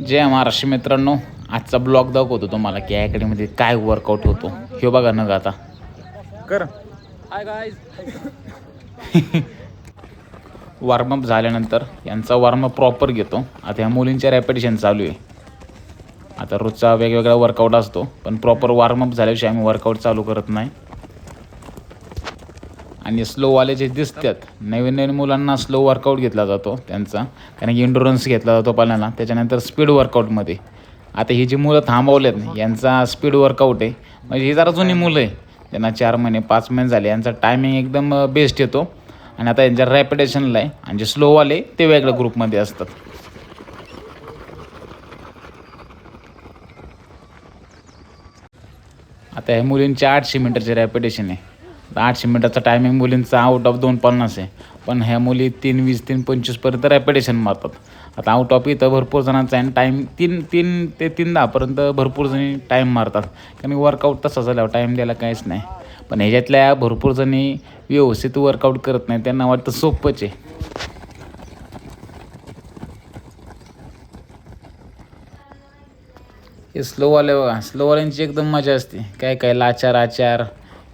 जय महाराष्ट्र मित्रांनो आजचा ब्लॉग दाखवतो तुम्हाला की अकॅडमीमध्ये काय वर्कआउट होतो. हे बघा न आता. कर. वॉर्मअप झाल्यानंतर यांचा वॉर्मअप प्रॉपर घेतो. आता ह्या मुलींच्या रॅपिटेशन चालू आहे. आता रोजचा वेगवेगळा वर्कआउट असतो पण प्रॉपर वॉर्मअप झाल्याशिवाय आम्ही वर्कआउट चालू करत नाही. आणि स्लोवाले जे दिसतात नवीन नवीन मुलांना स्लो वर्कआउट घेतला जातो त्यांचा. कारण की इंडोरन्स घेतला जातो पहिल्यांदा त्याच्यानंतर स्पीड वर्कआउटमध्ये आता ही जी मुलं थांबवलेत यांचा स्पीड वर्कआउट आहे. म्हणजे ही जरा जुनी मुलं आहे. त्यांना चार महिने पाच महिने झाले. यांचा टायमिंग एकदम बेस्ट येतो. आणि आता यांच्या रॅपिटेशनला आहे. आणि जे स्लोवाले ते वेगळ्या ग्रुपमध्ये असतात. आता ह्या मुलींचे आठशे मीटरचे रॅपिटेशन आहे. आठशे मिनटाचा टायमिंग मुलींचा आउट ऑफ दोन पन्नास आहे. पण ह्या मुली तीन वीस तीन पंचवीसपर्यंत रॅपिडेशन मारतात. आता आउट ऑफ इथं भरपूर जणांचा आहे आणि टाईम तीन तीन ते तीन दहापर्यंत भरपूर जणी टाईम मारतात. कारण वर्कआउट तसा झाल्यावर टाईम द्यायला काहीच नाही. पण ह्याच्यातल्या भरपूर जणी व्यवस्थित वर्कआउट करत नाही त्यांना वाटतं सोपंच आहे. हे स्लोवाले बघा स्लोवाल्यांची एकदम मजा असते. काय काय लाचार आचार.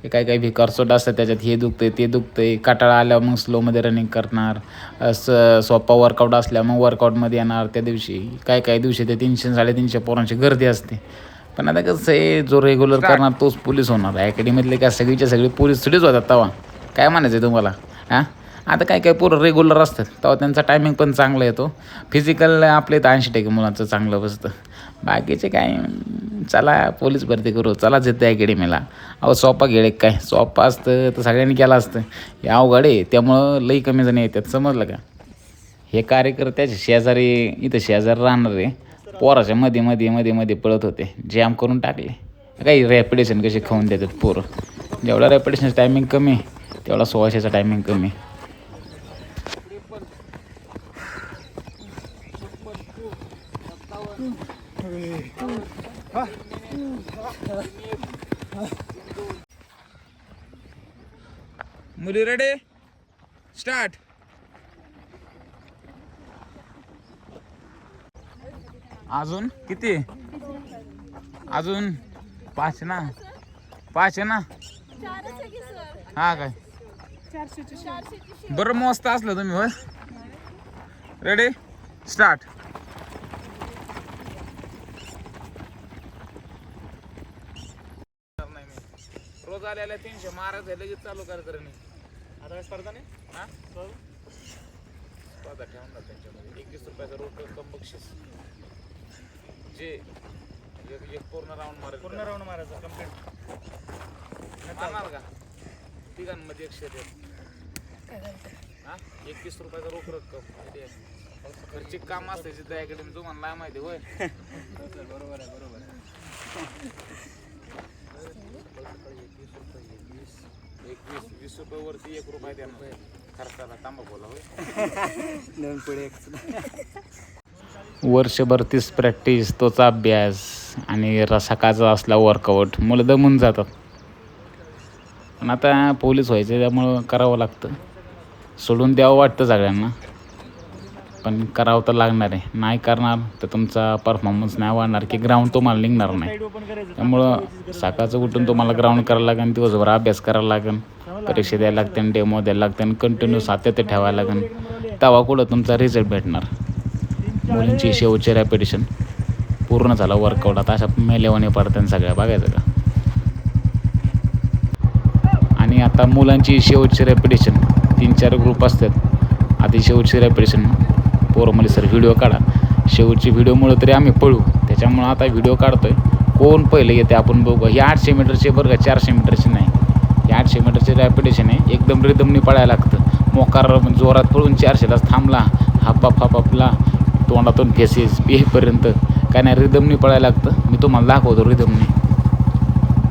हे काय काय भिकारसोट असतात त्याच्यात. हे दुखतंय ते दुखतंय. काटाळा आल्यावर मग स्लोमध्ये रनिंग करणार. असं सोपा वर्कआउट असल्या मग वर्कआउटमध्ये येणार त्या दिवशी. काय काय दिवशी ते तीनशे साडेतीनशे पोरांची गर्दी असते. पण आता कसं आहे जो रेग्युलर करणार तोच पोलीस होणार. अकॅडमीतले काय सगळीच्या सगळी पोलीस थोडीच होतात तवा. काय म्हणायचं आहे तुम्हाला? हां? आता काय काय पोरं रेग्युलर असतात. तेव्हा त्यांचा टायमिंग पण चांगला येतो. फिजिकल आपले तर ऐंशी टक्के मुलांचं चांगलं बसतं. बाकीचे काय चला पोलीस भरती करू चला येतं अकॅडमीला. अहो सोपा घेळ एक काय? सोपा असतं तर सगळ्यांनी केलं असतं. हे अवघड आहे त्यामुळं लई कमी जण येतात समजलं का? हे कार्यकर्त्याचे शेजारी इथं शेजारी राहणार आहे पोराच्या मध्ये मध्ये मध्ये मध्ये पळत होते जॅम करून टाकले. काही रॅपिडेशन कसे खाऊन देतात पोरं? जेवढा रॅपिडेशन टायमिंग कमी तेवढा सोळाशेचा टायमिंग कमी. मुली रेडे स्टार्ट अजून किती? अजून पाच ना? पाच आहे ना? हा काय? बरं मस्त असलं तुम्ही होय? रेडी स्टार्ट रोज आलेल्या तीनशे महाराज आहे लगेच चालू करायचं रे आता स्पर्धा नाही? हा? स्पर्धा ठेवून ना त्यांच्यामध्ये. एकवीस रुपयाचा रोख रक्कम बक्षीस जे एक एक पूर्ण राऊंड मारेल पूर्ण राऊंड मारायचा कंप्लीट मारणार का? तिघांमध्ये एकशे हा? एकवीस रुपयाचा रोख रक्कम. ते खर्चिक काम असते तिथं अकॅडमी तुम्हाला नाही माहिती होय? बरोबर आहे बरोबर वीस रुपये वरती एक रुपये देणार खर्चाला तांबाखोला होय. पुढे वर्षभर तीच प्रॅक्टिस तोच अभ्यास आणि रसाकाचा असला वर्कआउट मुलं दमून जातात. पण आता पोलीस व्हायचं त्यामुळं करावं लागतं. सोडून द्यावं वाटतं सगळ्यांना. पण करावं तर लागणार आहे. नाही करणार तर तुमचा परफॉर्मन्स नाही वाढणार की ग्राउंड तुम्हाला निघणार नाही. त्यामुळं सकाळचं उठून तुम्हाला ग्राउंड करावं लागेल दिवसभर अभ्यास करावा लागेल परीक्षा द्यायला लागते डेमो द्यायला लागते आणि कंटिन्यू सातत्य ठेवायला लागेल तेव्हा कुठं तुमचा रिझल्ट भेटणार. मुलींची शेवटची रॅपिटेशन पूर्ण झालं वर्कआउट आता अशा मेलेवाने पडतात सगळ्या बघायचं का? आणि आता मुलांची शेवटची रॅपिटेशन तीन चार ग्रुप असतात. आधी शेवटची रॅपिटेशन पोरं म्हणजे सर व्हिडिओ काढा. शेवटची व्हिडिओमुळं तरी आम्ही पळू. त्याच्यामुळं आता व्हिडिओ काढतो आहे कोण पहिले येते आपण बघू. हे आठशे मीटरचे बरं का चारशे मीटरचे नाही. हे आठशे मीटरचे रॅपिटेशन आहे. एकदम रिदमनी पळायला लागतं. मोकार जोरात पळून चारशे तास थांबला. हापाप हापापला तोंडातून फेसेस येईपर्यंत काय नाही रिदमनी पळायला लागतं. मी तुम्हाला दाखवतो रिदमनी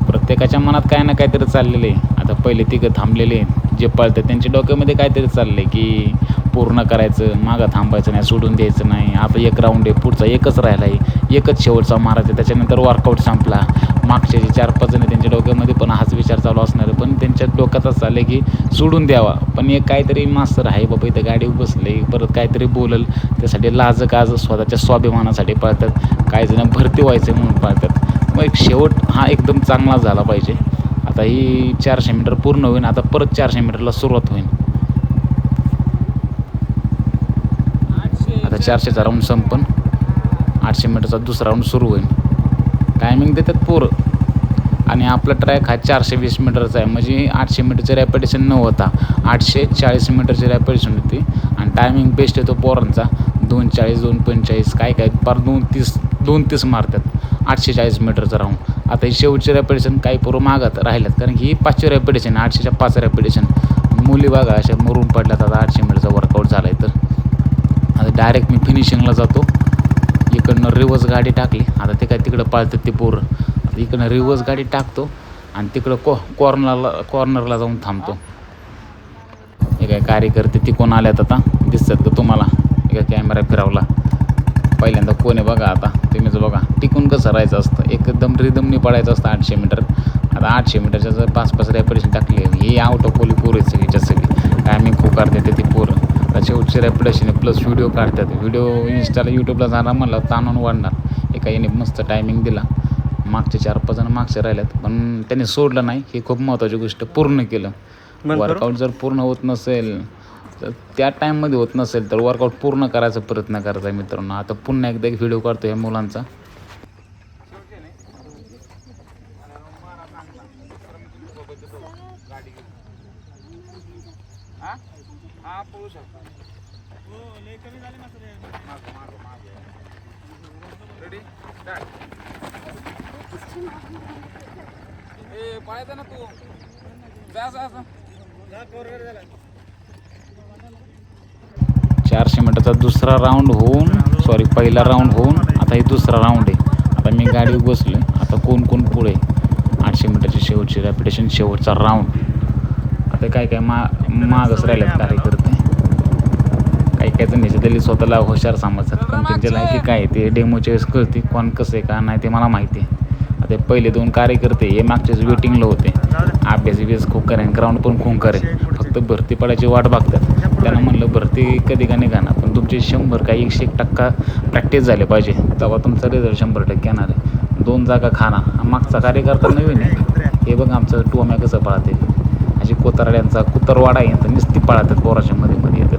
प्रत्येकाच्या मनात काय ना काहीतरी चाललेलं आहे. आता पहिले तिघं थांबलेले जे पळतात त्यांच्या डोक्यामध्ये काहीतरी चाललं आहे की पूर्ण करायचं मागं थांबायचं नाही सोडून द्यायचं नाही. आता एक राऊंड आहे पुढचा एकच राहिला आहे एकच शेवटचा मारायचा. त्याच्यानंतर वर्कआउट संपला. मागचे जे चार पाच जण त्यांच्या डोक्यामध्ये पण हाच विचार चालू असणार पण त्यांच्या डोक्यातच चाललं की सोडून द्यावा. पण एक काहीतरी मास्तर आहे बाबा इथं गाडी बसले परत काहीतरी बोलल. त्यासाठी लाज काज स्वतःच्या स्वाभिमानासाठी पाळतात. काही जण भरती व्हायचे म्हणून पाळतात. मग एक शेवट हा एकदम चांगला झाला पाहिजे. आता ही चारशे मीटर पूर्ण होईल आता परत चारशे मीटरला सुरुवात होईल आता चारशेचा राऊंड संपन. आठशे मीटरचा दुसरा राऊंड सुरू होईल टायमिंग देतात पोरं. आणि आपला ट्रॅक हा चारशे वीस मीटरचा आहे. म्हणजे आठशे मीटरचे रॅपिटेशन न होता आठशे चाळीस मीटरची रॅपिटेशन होती. आणि टायमिंग बेस्ट येतो पोरांचा. दोन चाळीस दोन पंचेचाळीस काय काय पार दोन तीस दोन तीस मारतात. आठशे चाळीस मीटरचा राऊंड आता ही शेवटची रॅपिटेशन काही पोरं मागत राहिल्यात. कारण की ही पाचशे रॅपिटेशन आठशेच्या पाच रॅपिटेशन मुली बघा अशा मरून पडल्यात. आता आठशे मीटरचा वर्कआउट झाला आहे तर. डायरेक्ट मी फिनिशिंगला जातो. इकडनं रिवर्स गाडी टाकली. आता ते काय तिकडं पाळतात ते पोरं. आता इकडनं रिवर्स गाडी टाकतो आणि तिकडं कॉ कॉर्नरला कॉर्नरला जाऊन थांबतो. हे काय कार्यकर्ते तिकून आल्यात आता. दिसतात का तुम्हाला? एका कॅमेरा फिरवला. पहिल्यांदा कोण आहे बघा आता. तुम्हीच बघा. टिकून कसं राहायचं असतं? एकदम रिदमनी पडायचं असतं आठशे मीटर आता आठशे मीटरच्या जर पाच पाच रॅपिडेशन टाकली ही आउट ऑफ पोली पोर आहेत सगळीच्या सगळी. टायमिंग खूप करते ते पोर. शेवटचे रॅपिडेशन प्लस व्हिडिओ काढतात. व्हिडिओ इन्स्टाला यूट्यूबला जाणार म्हणलं ताणून वाढणार. एका याने मस्त टायमिंग दिला. मागचे चार पाच जण मागचे राहिल्यात पण त्यांनी सोडलं नाही. ही खूप महत्त्वाची गोष्ट पूर्ण केलं. वर्कआउट जर पूर्ण होत नसेल तर त्या टाईममध्ये होत नसेल तर वर्कआउट पूर्ण करायचा प्रयत्न करायचा आहे मित्रांनो. आता पुन्हा एकदा एक व्हिडिओ काढतो या मुलांचा. हा? पळू शकता. हो लय कमी झाले ना रेडी ए पळायचं ना तू. जा जा चारशे मीटरचा दुसरा राऊंड होऊन सॉरी पहिला राऊंड होऊन आता हे दुसरा राऊंड आहे. आता मी गाडीवर बसलो आता कोण कोण पुढे? आठशे मीटरची शेवटची रॅपिटेशन शेवटचा राऊंड आता काय काय मा मागच राहिल्यात कार्यकर्ते काही काही जण ह्याच्यातली स्वतःला हुशार समजतात. पण त्यांच्या लायकी काय ते डेमोच्या वेळेस कळते कोण कसं आहे का नाही ते मला माहिती आहे. आता पहिले दोन कार्यकर्ते हे मागच्याच वेटिंगला होते. अभ्यास बिभ्यास खूप करेन ग्राउंड पण खूप करेन. फक्त भरती पडायची वाट बघतात. त्यांना म्हणलं भरती कधी का निघाणार पण तुमचे शंभर काही एकशे एक टक्का प्रॅक्टिस झाले पाहिजे. तेव्हा तुमचा रिझल्ट शंभर टक्के येणार आहे. दोन जागा खाना मागचा कार्यकर्ता नवीन आहे. हे बघ आमचं टोम्या कसं पळते म्हणजे अशी कोतारड्यांचा कुतरवाडा आहे तर पाळतात पळतात पोराच्या मध्ये मध्ये येतात.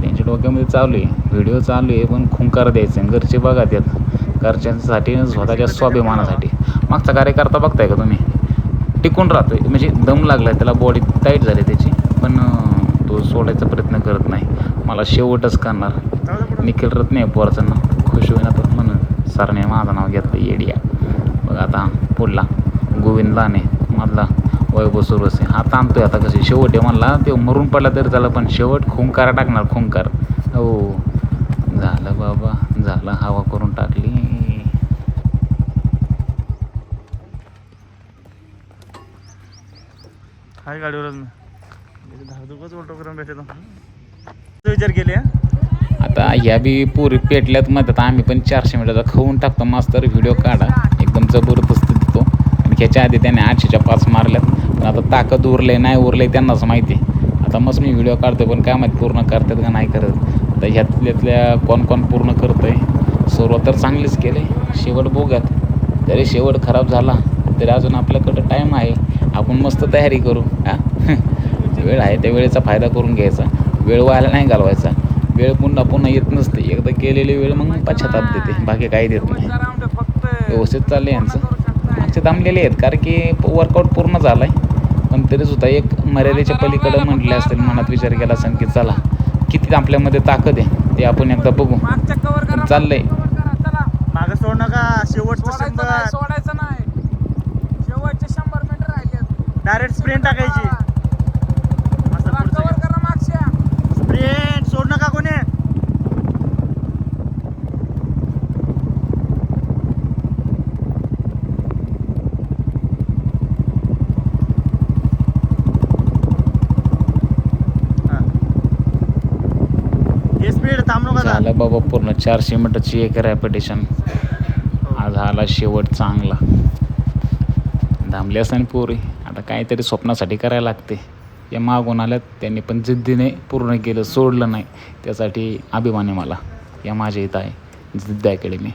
त्यांच्या डोक्यामध्ये चालू आहे व्हिडिओ चालू आहे पण खुंकार द्यायचं आणि घरचे बघा त्यात. घरच्यांसाठी स्वतःच्या स्वाभिमानासाठी. मागचा कार्यकर्ता बघताय का तुम्ही? टिकून राहतोय म्हणजे दम लागला त्याला बॉडी टाईट झाली त्याची पण तो सोडायचा प्रयत्न करत नाही. मला शेवटच करणार. निखिल रत्ने पोराचं नाव. खुश होईना तर म्हणून. सरने माझं नाव घेतलं येडिया. बघा आता पुढला. गोविंद लाने मधला. वैभव सुरवसे हा ताणतोय आता कशी शेवट आहे म्हणला ते मरून पडला तरी झालं पण शेवट खुंकार टाकणार खुंकार. हो झालं बाबा झालं हवा करून टाकली. हाय गाडीवरच ना धाकधुकच उलटो करून भेटतो विचार केले आता ह्या बी पुरी पेटल्यात म्हणतात आम्ही पण चारशे मीटरचा खाऊन टाकतो मास्तर व्हिडिओ काढा. एकदम जबरदस्त देतो आणि ह्याच्या आधी त्याने आठशेच्या पाच मारल्यात. ताकद उरले नाही उरले त्यांनाच माहिती आहे. आता मस्त मी व्हिडिओ काढतो पण काय माहिती पूर्ण करतात का नाही करत. आता ह्यातल्यातल्या कोण कोण पूर्ण करतंय सुरुवात तर चांगलीच केले. शेवट बघूयात. तरी शेवट खराब झाला तरी अजून आपल्याकडं टाईम आहे. आपण मस्त तयारी करू हा? वेळ आहे त्या वेळेचा फायदा करून घ्यायचा. वेळ व्हायला नाही घालवायचा. वेळ पुन्हा पुन्हा येत नसते. एकदा केलेली वेळ मग पश्चाताप देते. बाकी काही देत नाही. व्यवस्थित चाललं यांचं. मागचे थांबलेले आहेत कारण की वर्कआउट पूर्ण झाला आहे पण तरीसुद्धा एक मर्यादेच्या पलीकडं म्हटले असतील मनात विचार केला असेल की चला किती आपल्यामध्ये ताकद आहे ते आपण एकदा बघू. चाललंय. मागे सोड नका शेवटचं सोडायचं नाही शंभर सोडायचं नाही. शेवटचे शंभर मीटर राहिले डायरेक्ट स्प्रिंट टाकायची असं पुढचं कवर करा मागच्या स्प्रिंट सोड नका कोणी हा. हे स्पीड थांबलो का झालं बाबा पूर्ण चारशे मीटरची एक रॅपिटेशन आज आला शेवट चांगला. थांबली असताना पोरी. आता काहीतरी स्वप्नासाठी करायला लागते. या मागून आल्यात त्यांनी पण जिद्दीने पूर्ण केलं सोडलं नाही. त्यासाठी अभिमान आहे मला. या माझ्या इथं आहे. जिद्द अकॅडमी.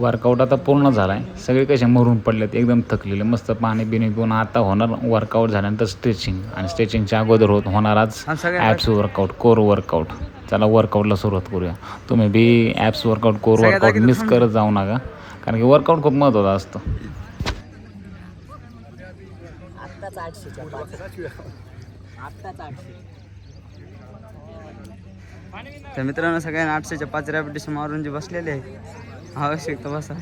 वर्कआउट आता पूर्ण झाला आहे सगळे कसे मरून पडलेत एकदम थकलेले मस्त पाणी बिणी पिऊन आता होणार वर्कआउट झाल्यानंतर स्ट्रेचिंग आणि स्ट्रेचिंगच्या अगोदर होत होणार आज ॲप्स वर्कआउट कोर वर्कआउट चला वर्कआउटला सुरुवात करूया. तुम्ही biceps workout core workout miss. करत जाऊ नका. कारण की वर्कआउट खूप महत्त्वाचं असतं. तर मित्रांनो सगळ्यांना आठशेच्या पाच रॅपिटेशन मारून जे बसलेले आहे आवश्यकता बसा.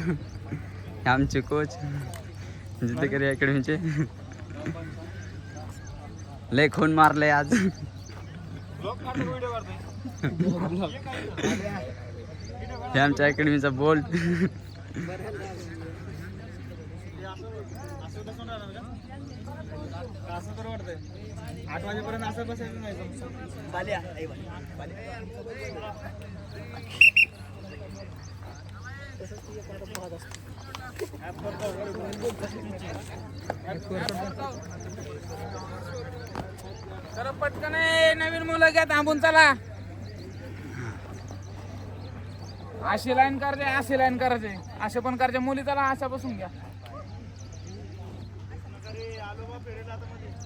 आमचे कोच जितेकरी अकॅडमीचे लय खून मारले आज. हे आमच्या अकॅडमीचा बोल्ट आठ वाजेपर्यंत असं बसायचं नाही पटकन नवीन मुलं घ्या थांबून चला. अशी लाईन करायचे अशी लाईन करायचे. असे पण करायचे. मुली चला अशा बसून घ्या.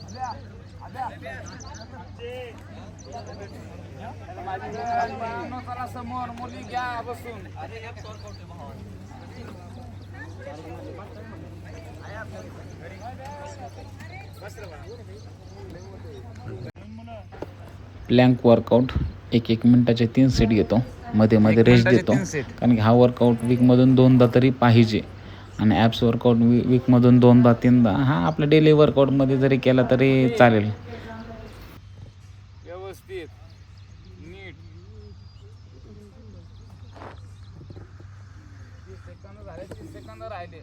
चला समोर मुली घ्या बसून प्लँक वर्कआउट एक एक मिनिटाचे तीन सेट घेतो. मध्ये मध्ये रेस्ट देतो. कारण की हा वर्कआउट वीकमधून दोनदा तरी पाहिजे. आणि ॲप्स वर्कआउट वी वीकमधून दोनदा तीनदा हा आपल्या डेली वर्कआउटमध्ये जरी केला तरी चालेल. व्यवस्थित. नीट. तीस सेकंद झाले तीस सेकंद राहिले.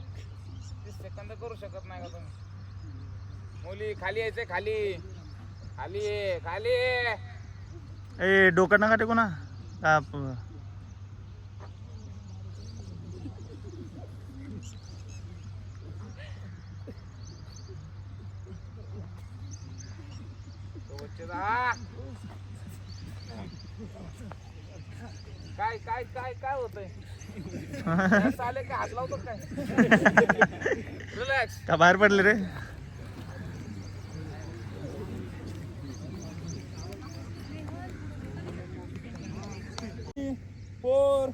तीस सेकंद करू शकत नाही का तुम्ही? मुली खाली यायचे खाली. खाली ये, खाली. ए डोकं नका टेकू ना का प- सोबतचे जा. काय काय काय काय होतंय? आले काय हात लावतो काय? रिलॅक्स का बाहेर पडले रे? Four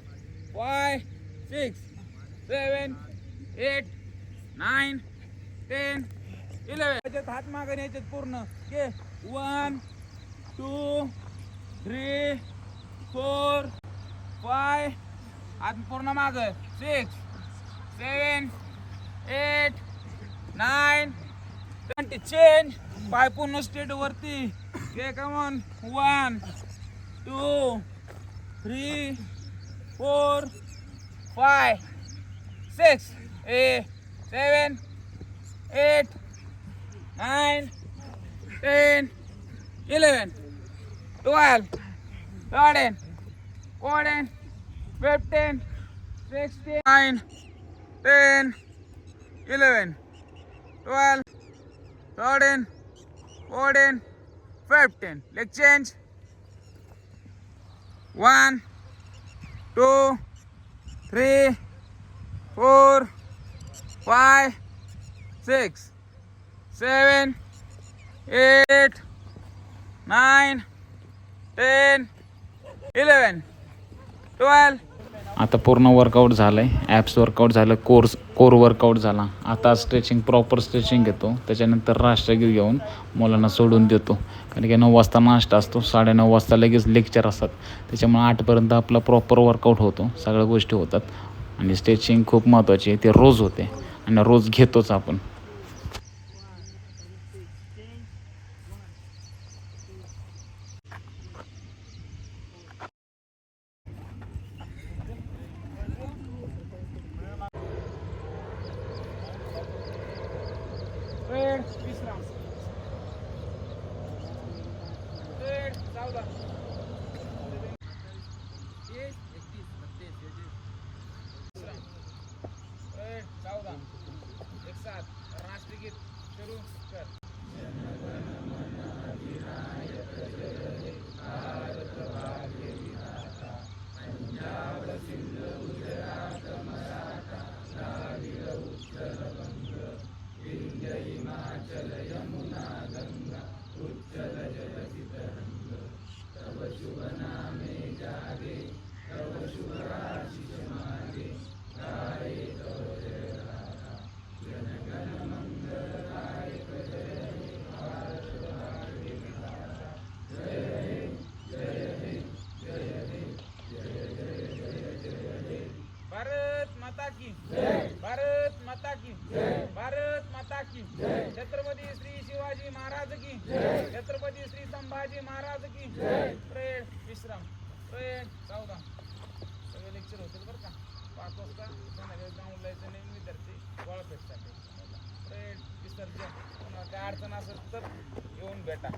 five six seven eight nine ten eleven याच्यात हात मागे याच्यात पूर्ण. के one two three four five. हात पूर्ण माग six seven eight nine twenty. Change. पाय पूर्ण स्टेट वरती. Come on one two three four five six A seven eight nine ten eleven 12, 13, 14, 15, 16, 9, 10, 11, 12, 13, 14, 15. Leg change. 1, 2, 3, 4, 5, 6, 7, 8, 9, ten eleven twelve आता पूर्ण workout झालं आहे ॲप्स वर्कआउट झालं कोर्स कोर वर्कआउट झाला. आता स्ट्रेचिंग प्रॉपर स्ट्रेचिंग घेतो. त्याच्यानंतर राष्ट्रगीत घेऊन मुलांना सोडून देतो. कारण की नऊ वाजता नाश्ता असतो. साडेनऊ वाजता लगेच लेक्चर असतात. त्याच्यामुळे आठपर्यंत आपला प्रॉपर वर्कआउट होतो. सगळ्या गोष्टी होतात. आणि स्ट्रेचिंग खूप महत्त्वाची आहे. ते रोज होते. आणि रोज घेतोच आपण. की? भारत माता की. भारत माता की. छत्रपती श्री शिवाजी महाराज की. छत्रपती श्री संभाजी महाराज की. प्रेड विश्राम. प्रेड चौदा सगळे लेक्चर होतील बरं का? पाच वाजता जाऊन लायचं नाही विद्यार्थी गोळापेठसाठी प्रेड विसर्जन. काय अडचण असेल तर येऊन भेटा.